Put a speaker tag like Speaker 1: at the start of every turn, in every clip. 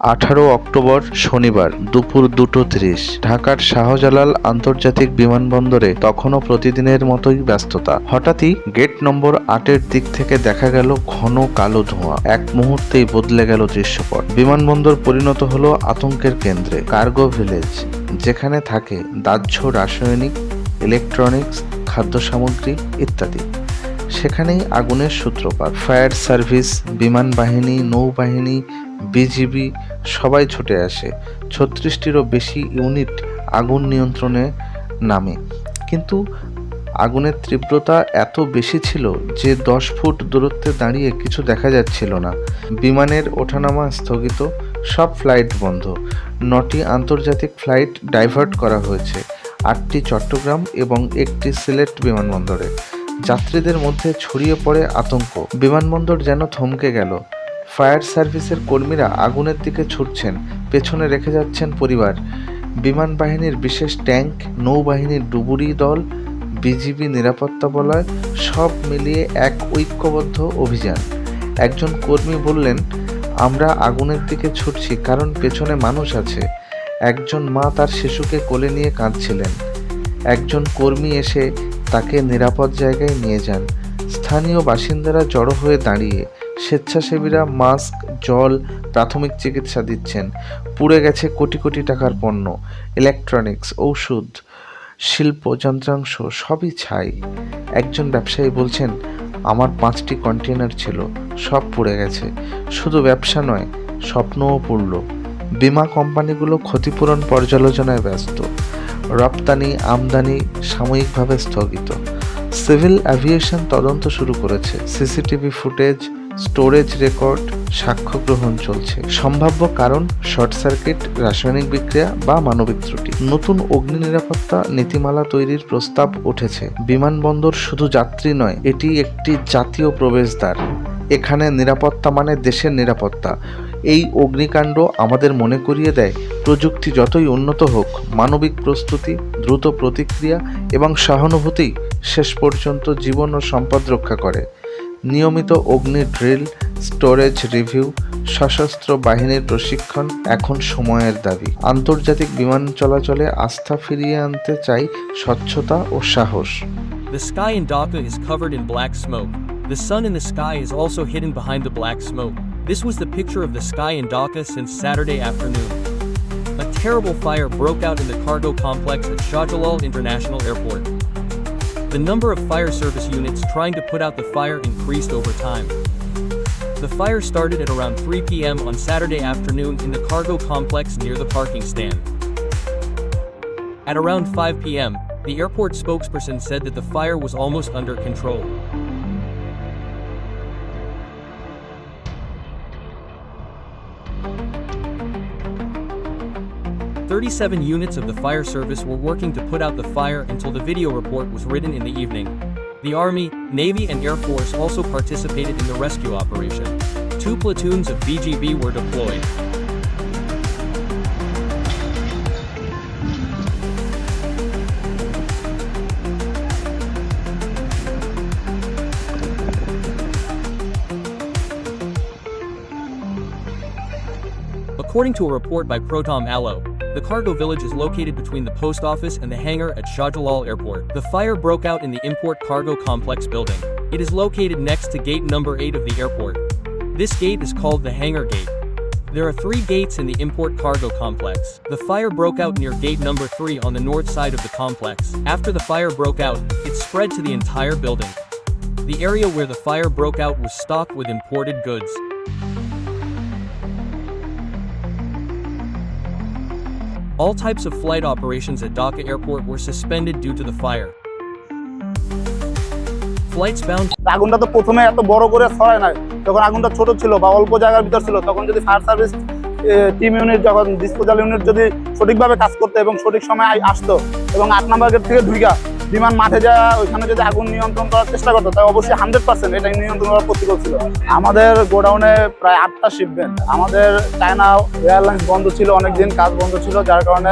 Speaker 1: আঠারো অক্টোবর শনিবার দুপুর দুটো ত্রিশ। ঢাকার শাহজালাল আন্তর্জাতিক বিমানবন্দরে তখনও প্রতিদিনের মতোই ব্যস্ততা। হঠাৎই গেট নম্বর আটের দিক থেকে দেখা গেল ঘন কালো ধোঁয়া। এক মুহূর্তেই বদলে গেল দৃশ্যপট। বিমানবন্দর পরিণত হলো আতঙ্কের কেন্দ্রে। কার্গো ভিলেজ, যেখানে থাকে দাহ্য রাসায়নিক, ইলেকট্রনিক্স, খাদ্য সামগ্রী ইত্যাদি। সেখানেই আগুনের সূত্রপাত। ফায়ার সার্ভিস, বিমান বাহিনী, নৌবাহিনী বিজিবি সবাই ছুটে আসে। ছত্রিশটিরও বেশি ইউনিট আগুন নিয়ন্ত্রণে নামে। কিন্তু আগুনের তীব্রতা এত বেশি ছিল যে দশ ফুট দূরত্বে দাঁড়িয়ে কিছু দেখা যাচ্ছিল না। বিমানের ওঠানামা স্থগিত, সব ফ্লাইট বন্ধ। নটি আন্তর্জাতিক ফ্লাইট ডাইভার্ট করা হয়েছে, আটটি চট্টগ্রাম এবং একটি সিলেট বিমানবন্দরে। যাত্রীদের মধ্যে ছড়িয়ে পড়ে আতঙ্ক। বিমানবন্দর যেন থমকে গেল। ফায়ার সার্ভিসের কর্মীরা আগুনের দিকে ছুটছেন, পেছনে রেখে যাচ্ছেন পরিবার। বিমান বাহিনীর বিশেষ ট্যাঙ্ক, নৌবাহিনীর ডুবুরি দল, বিজিবি নিরাপত্তা বলয়, সব মিলিয়ে এক ঐক্যবদ্ধ অভিযান। একজন কর্মী বললেন, আমরা আগুনের দিকে ছুটছি কারণ পেছনে মানুষ আছে। একজন মা তার শিশুকে কোলে নিয়ে কাঁদছিলেন। একজন কর্মী এসে তাকে নিরাপদ জায়গায় নিয়ে যান। স্থানীয় বাসিন্দারা জড়ো হয়ে দাঁড়িয়ে স্বেচ্ছাসেবীরা মাস্ক, জল, প্রাথমিক চিকিৎসা দিচ্ছেন। পুড়ে গেছে কোটি কোটি টাকার পণ্য ইলেকট্রনিক্স ঔষধ, শিল্প, যন্ত্রাংশ, সবই ছাই। একজন ব্যবসায়ী বলছেন, আমার পাঁচটি কন্টেনার ছিল, সব পুড়ে গেছে। শুধু ব্যবসা নয়, স্বপ্নও পুড়ল। বিমা কোম্পানিগুলো ক্ষতিপূরণ পর্যালোচনায় ব্যস্ত। রপ্তানি, আমদানি সাময়িকভাবে স্থগিত। সিভিল অ্যাভিয়েশন তদন্ত শুরু করেছে। সিসিটিভি ফুটেজ স্টোরেজ রেকর্ড সাক্ষ্য গ্রহণ চলছে। সম্ভাব্য কারণ, শর্ট সার্কিট, রাসায়নিক বিক্রিয়া বা মানবিক ত্রুটি। নতুন অগ্নি নিরাপত্তা নীতিমালা তৈরির প্রস্তাব উঠেছে। বিমানবন্দর শুধু যাত্রী নয়, এটি একটি জাতীয় প্রবেশদ্বার। এখানে নিরাপত্তা মানে দেশের নিরাপত্তা। এই অগ্নিকাণ্ড আমাদের মনে করিয়ে দেয়, প্রযুক্তি যতই উন্নত হোক, মানবিক প্রস্তুতি, দ্রুত প্রতিক্রিয়া এবং সহানুভূতি শেষ পর্যন্ত জীবন ও সম্পদ রক্ষা করে। নিয়মিত অগ্নি ড্রিল স্টোরেজ রিভিউ সশস্ত্র বাহিনীর প্রশিক্ষণ এখন সময়ের দাবি আন্তর্জাতিক বিমান চলাচলে আস্থা ফিরিয়ে আনতে চাই স্বচ্ছতা ও সাহস
Speaker 2: The sky in Dhaka is covered in black smoke. The sun in the sky is also hidden behind the black smoke. This was the picture of the sky in Dhaka since Saturday afternoon. A terrible fire broke out in the cargo complex at Shah Jalal International Airport. The number of fire service units trying to put out the fire increased over time. The fire started at around 3 p.m. on Saturday afternoon in the cargo complex near the parking stand. At around 5 p.m., the airport spokesperson said that the fire was almost under control. Thirty-seven units of the fire service were working to put out the fire until the video report was written in the evening. The Army, Navy and Air Force also participated in the rescue operation. Two platoons of BGB were deployed. According to a report by Protom Allo, the cargo village is located between the post office and the hangar at Shah Jalal Airport. The fire broke out in the import cargo complex building. It is located next to gate number 8 of the airport. This gate is called the hangar gate. There are three gates in the import cargo complex. The fire broke out near gate number 3 on the north side of the complex. After the fire broke out, it spread to the entire building. The area where the fire broke out was stocked with imported goods. All types of flight operations at Dhaka Airport were suspended due to the fire. Flights bound
Speaker 3: আগুনটা তো প্রথমে এত বড় করে ছড়ায় না যখন আগুনটা ছোট ছিল বা অল্প জায়গার ভিতর ছিল, তখন যদি ফায়ার সার্ভিস টিম ইউনিট যখন ডিসপোজাল ইউনিট যদি সঠিকভাবে কাজ করতো এবং সঠিক সময় আসতো এবং আট নাম্বার গেট থেকে ঢুইকা বিমান মাঠে যা ওইখানে যদি আগুন নিয়ন্ত্রণ করার চেষ্টা করতো তাই অবশ্যই হান্ড্রেড পার্সেন্ট এটা নিয়ন্ত্রণ করা প্রতিকূল ছিল। আমাদের গোডাউনে প্রায় আটটা শিপমেন্ট আমাদের চায়না এয়ারলাইন্স বন্ধ ছিল, অনেকদিন কাজ বন্ধ ছিল, যার কারণে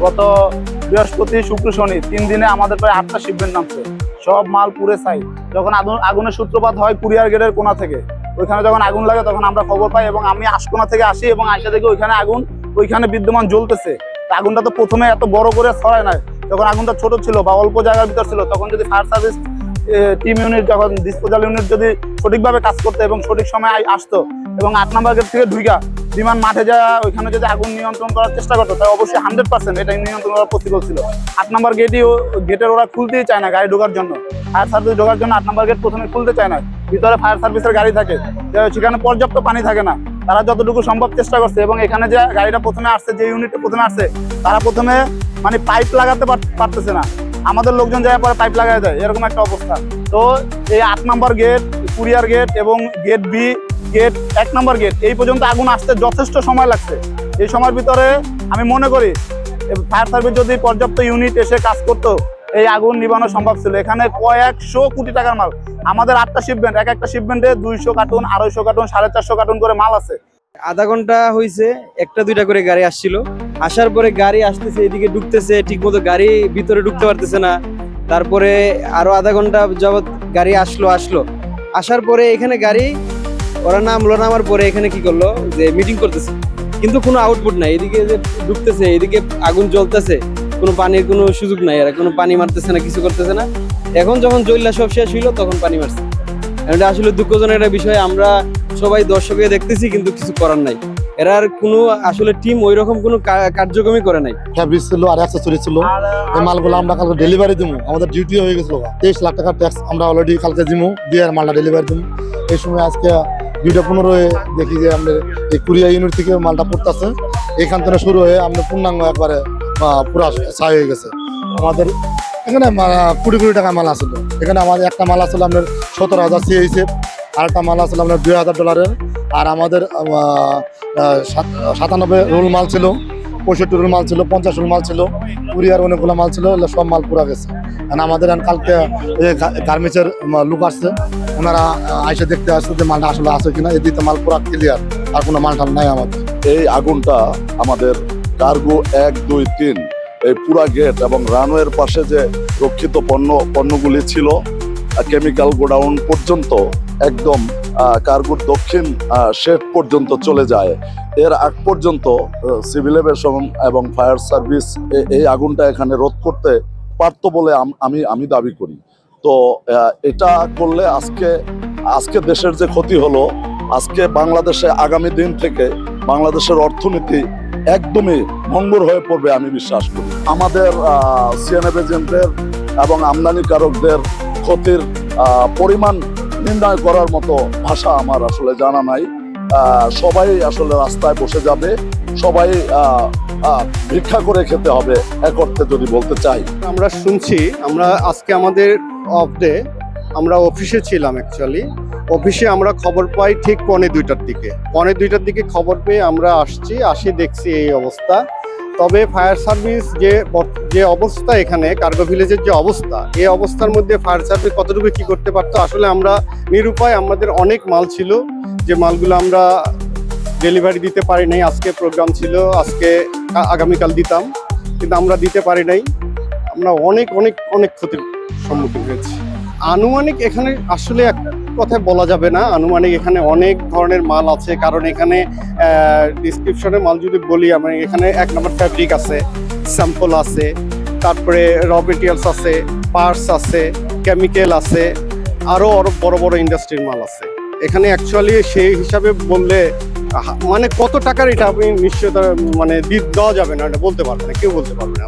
Speaker 3: গত বৃহস্পতি, শুক্র, শনি তিন দিনে আমাদের প্রায় আটটা শিপমেন্ট নামছে। সব মাল পুরে চাই যখন আগুন- আগুনের সূত্রপাত হয় কুরিয়ার গেটের কোনা থেকে, ওইখানে যখন আগুন লাগে তখন আমরা খবর পাই এবং আমি আশকোনা থেকে আসি এবং আইসা দেখি ওইখানে আগুন, ওইখানে বিদ্যমান জ্বলতেছে। আগুনটা তো প্রথমে এত বড় করে ছড়ায় নাই। যখন আগুনটা ছোট ছিল বা অল্প জায়গার ভিতর ছিল, তখন যদি ফায়ার সার্ভিস টিম ইউনিট যখন ডিসপোজাল ইউনিট যদি সঠিকভাবে কাজ করতো এবং সঠিক সময় আসতো এবং আট নম্বর গেট থেকে ঢুইকা বিমান মাঠে যা ওইখানে যদি আগুন নিয়ন্ত্রণ করার চেষ্টা করতো তাই অবশ্যই হান্ড্রেড পার্সেন্ট এটা নিয়ন্ত্রণ করা পসিবল ছিল। আট নম্বর গেটই গেটের ওরা খুলতেই চায় না গাড়ি ঢোকার জন্য। ফায়ার সার্ভিস ঢোকার জন্য আট নম্বর গেট প্রথমে খুলতে চায় না। ভিতরে ফায়ার সার্ভিসের গাড়ি থাকে সেখানে পর্যাপ্ত পানি থাকে না। তারা যতটুকু সম্ভব চেষ্টা করছে এবং এখানে যে গাড়িটা প্রথমে আসছে, যে ইউনিটটা প্রথমে আসছে, তারা প্রথমে মানে পাইপ লাগাতে পারতেছে না। আমাদের লোকজন যাওয়ার পরে পাইপ লাগাই দেয়। এরকম একটা অবস্থা। তো এই আট নম্বর গেট কুরিয়ার গেট এবং গেট বি গেট এক নম্বর গেট এই পর্যন্ত আগুন আসতে যথেষ্ট সময় লাগছে। এই সময়ের ভিতরে আমি মনে করি ফায়ার সার্ভিস যদি পর্যাপ্ত ইউনিট এসে কাজ করতো, এই আগুন নিবানো সম্ভব ছিল। এখানে কয়েকশো কোটি টাকার মাল। আমাদের আটটা শিপমেন্ট এক একটা শিপমেন্টে দুইশো কার্টুন আড়াইশো কার্টুন সাড়ে চারশো কার্টুন করে মাল আছে।
Speaker 4: আধা ঘণ্টা হয়েছে একটা দুইটা করে গাড়ি আসছিল। আসার পরে গাড়ি আসতেছে, এদিকে ঢুকতেছে ঠিক মতো গাড়ি ভিতরে ঢুকতে পারতেছে না। তারপরে আরও আধা ঘণ্টা যাবত গাড়ি আসলো আসলো। আসার পরে এখানে গাড়ি, ওরা নামলো, নামার পরে এখানে কি করল, যে মিটিং করতেছে। কিন্তু কোনো আউটপুট নাই, এদিকে যে ঢুকতেছে, এদিকে আগুন জ্বলতেছে, কোনো পানির কোনো সুযোগ নাই এরা কোনো পানি মারতেছে না, কিছু করতেছে না। এখন যখন জৈলা সব শেষ হইল, তখন পানি মারছে। এটা আসলে দুঃখজনক একটা বিষয়, আমরা সবাই দর্শকে দেখতেছি, কিন্তু কিছু করার নাই। এরার কোনো আসলে টিম ওই রকম কোনো কার্যক্রমই করে নাই।
Speaker 5: ফ্যাব্রিক ছিল আর অ্যাক্সেসরি ছিল। এই মালগুলো আমরা কালকে ডেলিভারি দিব আমাদের ডিউটি হয়ে গেছিল তেইশ লাখ টাকার ট্যাক্স আমরা অলরেডি কালকে দিব দিয়ে মালটা ডেলিভারি দিব এই সময় আজকে দুইটা পনেরো দেখি যে আমাদের এই কুরিয়া ইউনিট থেকে মালটা পড়তেছে। এখান থেকে শুরু হয়ে আমাদের পূর্ণাঙ্গ একবারে পুরা ছাই হয়ে গেছে। আমাদের এখানে কোটি কোটি টাকা মাল আসলো এখানে আমাদের একটা মাল আসলো আপনার সতেরো হাজার সিএইচের আর একটা মাল আসলো আপনার দুই হাজার ডলারের আর আমাদের সাতানব্বই রোল মাল ছিল, পঁয়ষট্টি রোল মাল ছিল, পঞ্চাশ রোল মাল ছিল, কুরিয়ার অনেকগুলো মাল ছিল সব মাল পুরা গেছে। আর আমাদের কালকে গার্মেন্টসের লোক আসছে, ওনারা আইসে দেখতে আসছে যে মালটা আসলে আছে কিনা এদিকে মাল পুরা ক্লিয়ার আর কোনো মাল টাল নাই আমাদের।
Speaker 6: এই আগুনটা আমাদের কার্গো এক, দুই, তিন, এই পুরা গেট এবং রানওয়ের পাশে যে রক্ষিত পণ্য, পণ্যগুলি ছিল কেমিক্যাল গোডাউন পর্যন্ত একদম কার্গোর দক্ষিণ শেড পর্যন্ত চলে যায়। এর আগ পর্যন্ত সিভিল এভিয়েশন এবং ফায়ার সার্ভিস এই আগুনটা এখানে রোধ করতে পারতো বলে আমি আমি দাবি করি। তো এটা করলে আজকে আজকে দেশের যে ক্ষতি হলো, আজকে বাংলাদেশে আগামী দিন থেকে বাংলাদেশের অর্থনীতি একদমই ভঙ্গুর হয়ে পড়বে আমি বিশ্বাস করি। আমাদের সিএনএফ এজেন্টদের এবং আমদানিকারকদের ক্ষতির পরিমাণ নির্ণয় করার মতো ভাষা আমার আসলে জানা নাই। সবাই আসলে রাস্তায় বসে যাবে, সবাই ভিক্ষা করে খেতে হবে, এক অর্থে যদি বলতে চাই।
Speaker 7: আমরা শুনছি, আমরা আজকে আমাদের অফ ডে আমরা অফিসে ছিলাম অ্যাকচুয়ালি অফিসে আমরা খবর পাই ঠিক পৌনে দুইটার দিকে। পৌনে দুইটার দিকে খবর পেয়ে আমরা আসছি, আসি দেখছি এই অবস্থা। তবে ফায়ার সার্ভিস যে যে অবস্থা এখানে, কার্গো ভিলেজের যে অবস্থা, এই অবস্থার মধ্যে ফায়ার সার্ভিস কতটুকু কি করতে পারতো? আসলে আমরা নিরুপায় আমাদের অনেক মাল ছিল, যে মালগুলো আমরা ডেলিভারি দিতে পারি নাই। আজকে প্রোগ্রাম ছিল, আজকে আগামীকাল দিতাম, কিন্তু আমরা দিতে পারি নাই। আমরা অনেক অনেক অনেক ক্ষতির সম্মুখীন হয়েছি। আনুমানিক এখানে আসলে এক কথায় বলা যাবে না। আনুমানিক এখানে অনেক ধরনের মাল আছে। কারণ এখানে ডিসক্রিপশনে মাল যদি বলি, আমি এখানে এক নম্বর ফ্যাব্রিক আছে স্যাম্পল আছে, তারপরে র মেটেরিয়ালস আছে পার্টস আছে কেমিক্যাল আছে আরও বড় বড় ইন্ডাস্ট্রির মাল আছে। এখানে অ্যাকচুয়ালি সেই হিসাবে বললে মানে কত টাকার এটা আপনি নিশ্চয়তা মানে দেওয়া যাবে না, এটা বলতে পারবে না, কেউ বলতে পারবে না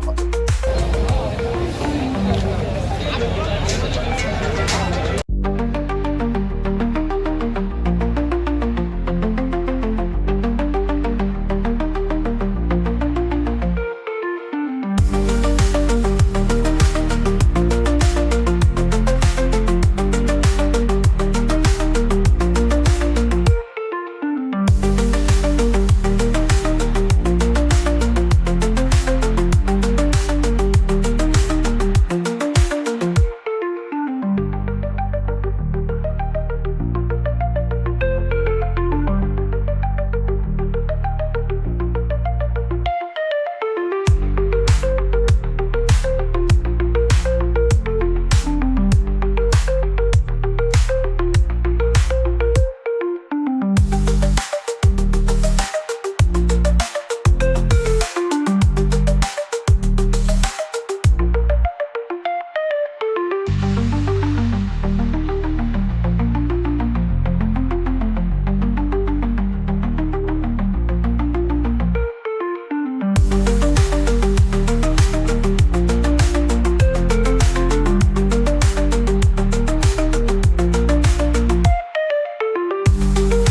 Speaker 7: Bye.